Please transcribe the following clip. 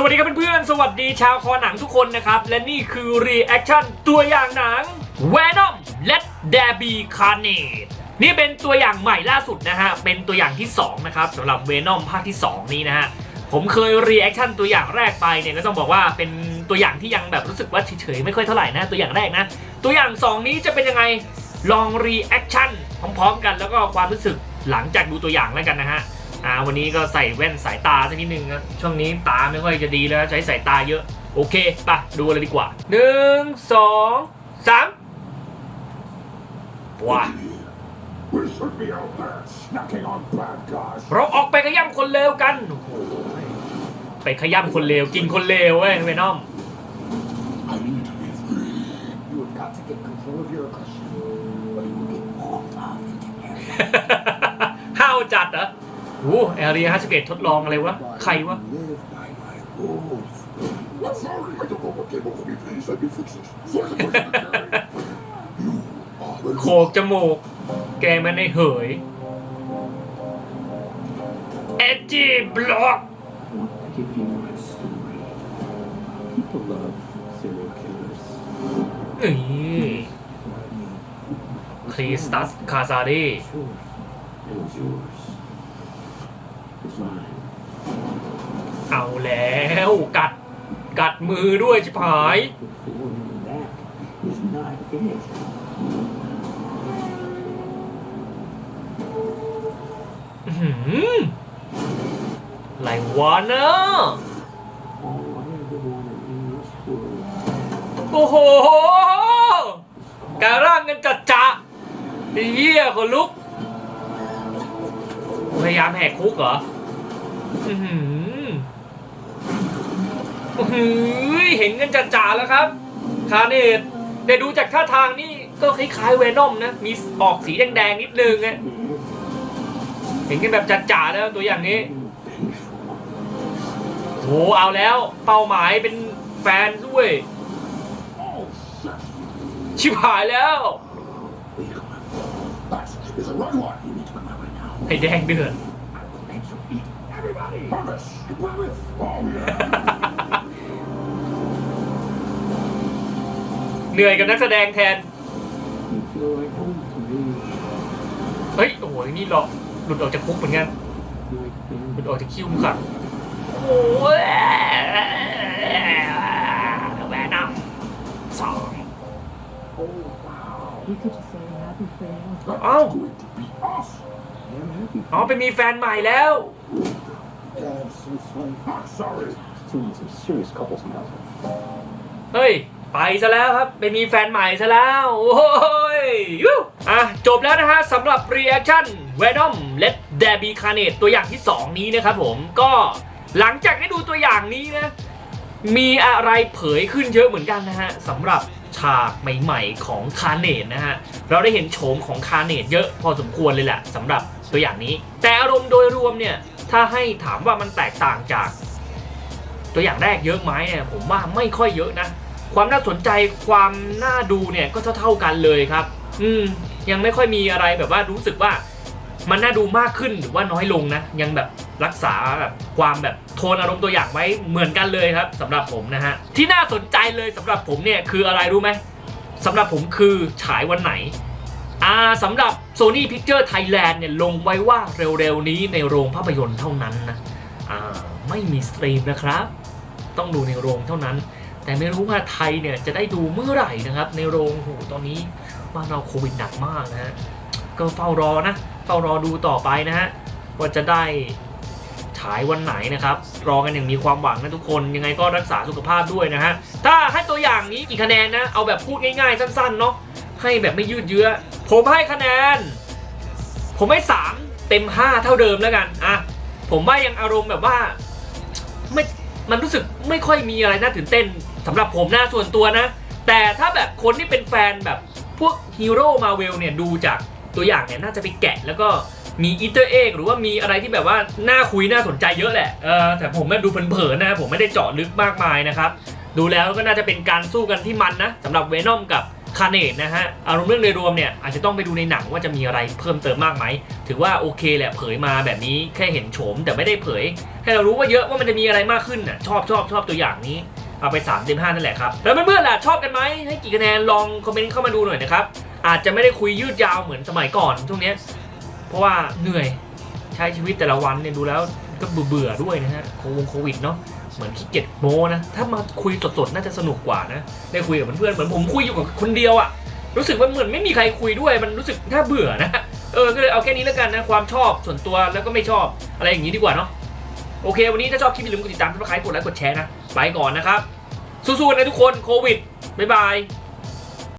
สวัสดีครับเพื่อนๆ สวัสดีชาวคอหนังทุกคนนะครับ และนี่คือรีแอคชั่นตัวอย่างหนัง Venom Let There Be Carnage นี่เป็นตัวอย่างใหม่ล่าสุดนะฮะ เป็นตัวอย่างที่ 2 นะครับสำหรับ Venom ภาคที่ 2 นี้นะฮะ ผมเคยรีแอคชั่นตัวอย่างแรกไปเนี่ยก็ต้องบอกว่าเป็นตัวอย่างที่ยังแบบรู้สึกว่าเฉยๆไม่ค่อยเท่าไหร่นะตัวอย่างแรกนะ ตัวอย่าง 2 นี้จะเป็นยังไงลองรีแอคชั่นพร้อมๆกันแล้วก็ความรู้สึกหลังจากดูตัวอย่างแล้วกันนะฮะ อ่าวันนี้ก็ใส่แว่นสายตาสักนิดนึงนะช่วงนี้ตาไม่ค่อยจะดีแล้วใช้สายตาเยอะ โอเคปะดูเลยดีกว่าหนึ่งสองสามว้าเราออกไปขย้ำคนเลวกัน ไปขย้ำคนเลวกินคนเลวเว้ยเวนอม I need to be free. You have got to get control of your aggression, or you will get hauled off into air. ห้าวจัดเหรอ โอ้แอเรีย51ทดลองอะไรวะ ใครวะ Live by my rules. I'm sorry, I don't know what came over me, please. I can fix it. Sorry, the person that carried. You are the โขกจมูก แกมันในเหยเอจีบล็อก I want to give you my story. People love serial killers. นี่คริสตัสคาซาเด It's yours. It was yours. It's mine. เอาแล้วกัดกัดมือด้วยชิบหายอื้อหืออะไรวะเนอะโอ้โหการร่างกันจัดจะไอ้เหี้ยคนลุก ยายามแหกคุกเหรออือหือเห็นกันจัดจ่าแล้วครับ คาเนตแต่ดูจากท่าทางนี่ก็คล้ายๆเวนอมนะ มีออกสีแดงๆนิดนึงอะเห็นกันแบบจัดจ่าแล้วตัวอย่างนี้โหเอาแล้ว เป้าหมายเป็นแฟนด้วย ชิบหายแล้ว ไอ้แดงเดือดเหนื่อยกับนักแสดงแทนเฮ้ย โอ้โห นี่หลอกหลุดออกจากคุกเหมือนกัน My หนลุดออกจากคิ้วขัดโอ้ยแหวนำสอง Oh, wow. You could just say happy fan. That's Oh. going to be us. I'm happy. อ๋อไปมีแฟนใหม่แล้ว God, so funny. I'm sorry. Doing some serious couples now. เฮ้ย ไปซะแล้วครับไปมีแฟนใหม่ซะแล้ว โอ้ยยูอะ จบแล้วนะฮะสำหรับ reaction Venom Let There Be Carnage ตัวอย่างที่ 2 นี้นะครับผมก็หลังจากได้ดูตัวอย่างนี้นะ มีอะไรเผยขึ้นเยอะเหมือนกันนะฮะสำหรับฉากใหม่ๆของคาเนตนะฮะ เราได้เห็นโฉมของคาเนตเยอะพอสมควรเลยแหละสำหรับตัวอย่างนี้ แต่อารมณ์โดยรวมเนี่ย ถ้าให้ถามว่ามันแตกต่างจาก ตัวอย่างแรกเยอะไหมเนี่ยผมว่าไม่ค่อยเยอะนะ ความน่าสนใจความน่าดูเนี่ยก็เท่าๆกันเลยครับ อืมยังไม่ค่อยมีอะไรแบบว่ารู้สึกว่ามันน่าดูมากขึ้นหรือว่าน้อยลงนะ ยังแบบ รักษาแบบความแบบโทนอารมณ์ตัวอย่างไว้เหมือนกันเลยครับสำหรับผมนะฮะที่น่าสนใจเลยสำหรับผมเนี่ยคืออะไรรู้ไหมสำหรับผมคือฉายวันไหนอ่าสำหรับ Sony Picture Thailand เนี่ยลงไว้ว่าเร็วๆนี้ในโรงภาพยนตร์เท่านั้นนะอ่าไม่มีสตรีมนะครับ ต้องดูในโรงเท่านั้น แต่ไม่รู้ว่าไทยเนี่ยจะได้ดูเมื่อไหร่นะครับ ในโรงโหตอนนี้บ้านเราโควิดหนักมากนะฮะก็เฝ้ารอนะเฝ้ารอดูต่อไปนะฮะว่าจะได้ ฉายวันไหนนะครับ รอกันอย่างมีความหวังนะทุกคน ยังไงก็รักษาสุขภาพด้วยนะฮะ ถ้าให้ตัวอย่างนี้กี่คะแนนนะ เอาแบบพูดง่ายๆ สั้นๆ เนาะ ให้แบบไม่ยืดเยื้อ ผมให้คะแนน ผมให้ 3 เต็ม 5 เท่าเดิมแล้วกัน อะ ผมว่ายังอารมณ์แบบว่าไม่ มันรู้สึกไม่ค่อยมีอะไรน่าตื่นเต้นสำหรับผมหนะส่วนตัวนะ แต่ถ้าแบบคนที่เป็นแฟนแบบพวกฮีโร่มาเวลเนี่ยดูจากตัวอย่างเนี่ยน่าจะไปแกะแล้วก็ มีอีเตอร์เอกหรือว่ามีอะไรที่แบบว่าน่าคุยน่าสนใจเยอะแหละเออแต่ผมมาดูเผินๆนะผมไม่ได้เจาะลึกมากมายนะครับดูแล้วก็น่าจะเป็นการสู้กันที่มันนะสำหรับเวนอมกับคาเนตนะฮะอารมณ์เรื่องโดยรวมเนี่ยอาจจะต้องไปดูในหนังว่าจะมีอะไรเพิ่มเติมมากไหม ถือว่าโอเคแหละเผยมาแบบนี้แค่เห็นโฉมแต่ไม่ได้เผย ให้เรารู้ว่าเยอะว่ามันจะมีอะไรมากขึ้นน่ะชอบชอบชอบตัวอย่างนี้เอาไป3เต็ม5นั่นแหละครับ แล้วเพื่อนๆล่ะชอบกันไหมให้กี่คะแนนลองคอมเมนต์เข้ามาดูหน่อยนะครับอาจจะไม่ได้คุยยืดยาวเหมือนสมัยก่อนช่วงนี้ เพราะว่าเหนื่อยใช้ชีวิตแต่ละวันเนี่ยดูแล้วก็เบื่อๆด้วยนะฮะโควงโควิดเนาะเหมือนขี้เกียจโมนะถ้ามาคุยสดๆน่าจะสนุกกว่านะได้คุยกับเพื่อนๆเหมือนผมคุยอยู่กับคนเดียวอะรู้สึกว่าเหมือนไม่มีใครคุยด้วย มันรู้สึกน่าเบื่อนะเออก็เลยเอาแค่นี้แล้วกันนะความชอบส่วนตัวแล้วก็ไม่ชอบอะไรอย่างนี้ดีกว่าเนาะโอเค วันนี้ถ้าชอบคลิปอย่าลืมกดติดตามกดไลค์กดแชร์นะไปก่อนนะครับสู้ๆนะทุกคนโควิดบ๊ายบาย